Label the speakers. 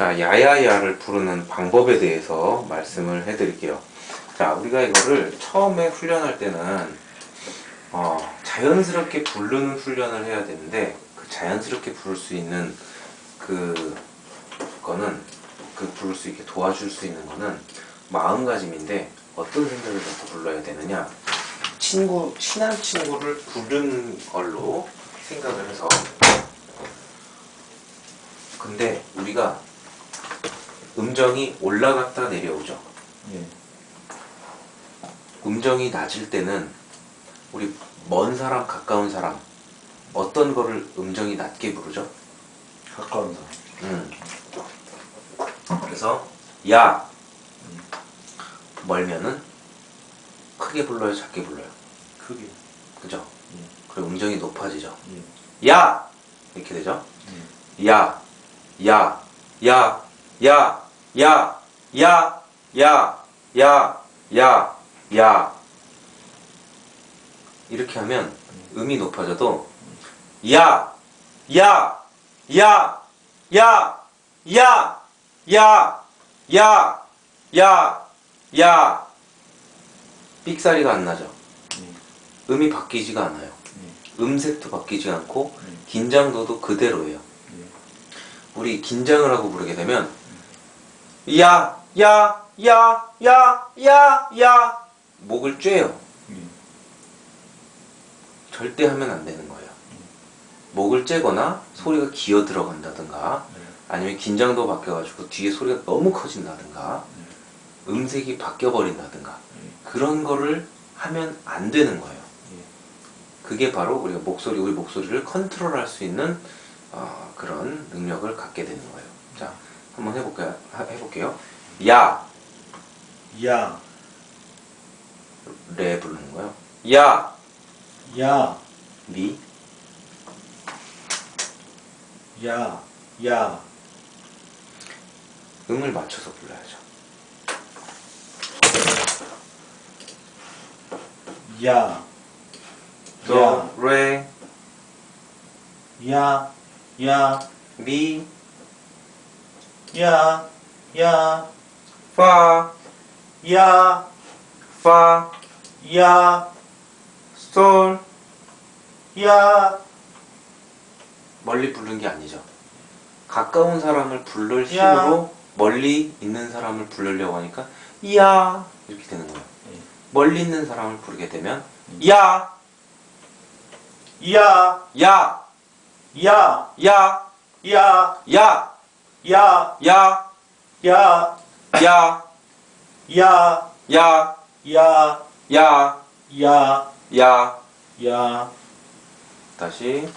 Speaker 1: 자, 야야야를 부르는 방법에 대해서 말씀을 해드릴게요. 자, 우리가 이거를 처음에 훈련할 때는 어, 자연스럽게 부르는 훈련을 해야 되는데 그 자연스럽게 부를 수 있는 그 거는 그 부를 수 있게 도와줄 수 있는 거는 마음가짐인데 어떤 생각을 갖고 불러야 되느냐 친구 친한 친구를 부르는 걸로 생각을 해서 근데 우리가 음정이 올라갔다 내려오죠.
Speaker 2: 예.
Speaker 1: 음정이 낮을 때는 우리 먼 사람, 가까운 사람 어떤 거를 음정이 낮게 부르죠?
Speaker 2: 가까운 사람.
Speaker 1: 음. 그래서 야 멀면은 크게 불러요, 작게 불러요.
Speaker 2: 크게.
Speaker 1: 그죠?
Speaker 2: 예.
Speaker 1: 그리고 음정이 높아지죠.
Speaker 2: 예.
Speaker 1: 야 이렇게 되죠.
Speaker 2: 예.
Speaker 1: 야, 야, 야, 야, 야, 야, 야, 야, 야, 야. 이렇게 하면 음이 높아져도 야, 야, 야, 야, 야, 야, 야, 야, 야. 삑사리가 안 나죠.
Speaker 2: 예.
Speaker 1: 음이 바뀌지가 않아요.
Speaker 2: 예.
Speaker 1: 음색도 바뀌지 않고
Speaker 2: 예.
Speaker 1: 긴장도도 그대로예요.
Speaker 2: 예.
Speaker 1: 우리 긴장을 하고 부르게 되면 야, 야, 야, 야, 야, 야 목을 쬐요.
Speaker 2: 예.
Speaker 1: 절대 하면 안 되는 거예요. 목을 쬐거나 소리가 기어 들어간다든가
Speaker 2: 네.
Speaker 1: 아니면 긴장도 바뀌어가지고 뒤에 소리가 너무 커진다든가 음색이 바뀌어 버린다든가
Speaker 2: 예.
Speaker 1: 그런 거를 하면 안 되는 거예요.
Speaker 2: 예.
Speaker 1: 그게 바로 우리가 목소리, 우리 목소리를 컨트롤할 수 있는 어, 그런 능력을 갖게 되는 거예요. 자, 한번 해볼까요? 하- 해볼게요. 야,
Speaker 2: 야.
Speaker 1: 레 부르는 거예요. 야,
Speaker 2: 야.
Speaker 1: 미,
Speaker 2: 야. 야.
Speaker 1: 음을 맞춰서 불러야죠.
Speaker 2: 야.
Speaker 1: 도, 레,
Speaker 2: 야. 야.
Speaker 1: 미,
Speaker 2: 야. 야.
Speaker 1: 파,
Speaker 2: 야.
Speaker 1: 파,
Speaker 2: 야.
Speaker 1: 솔.
Speaker 2: 야.
Speaker 1: 멀리 부르는 게 아니죠. 가까운 사람을 부를 힘으로 멀리 있는 사람을 부르려고 하니까 야 이렇게 되는 거예요.
Speaker 2: 예.
Speaker 1: 멀리 있는 사람을 부르게 되면 야,
Speaker 2: 야.
Speaker 1: 야,
Speaker 2: 야.
Speaker 1: 야,
Speaker 2: 야.
Speaker 1: 야,
Speaker 2: 야.
Speaker 1: 야,
Speaker 2: 야.
Speaker 1: 야,
Speaker 2: 야.
Speaker 1: 야,
Speaker 2: 야.
Speaker 1: 야,
Speaker 2: 야.
Speaker 1: 야.
Speaker 2: 야.
Speaker 1: 다시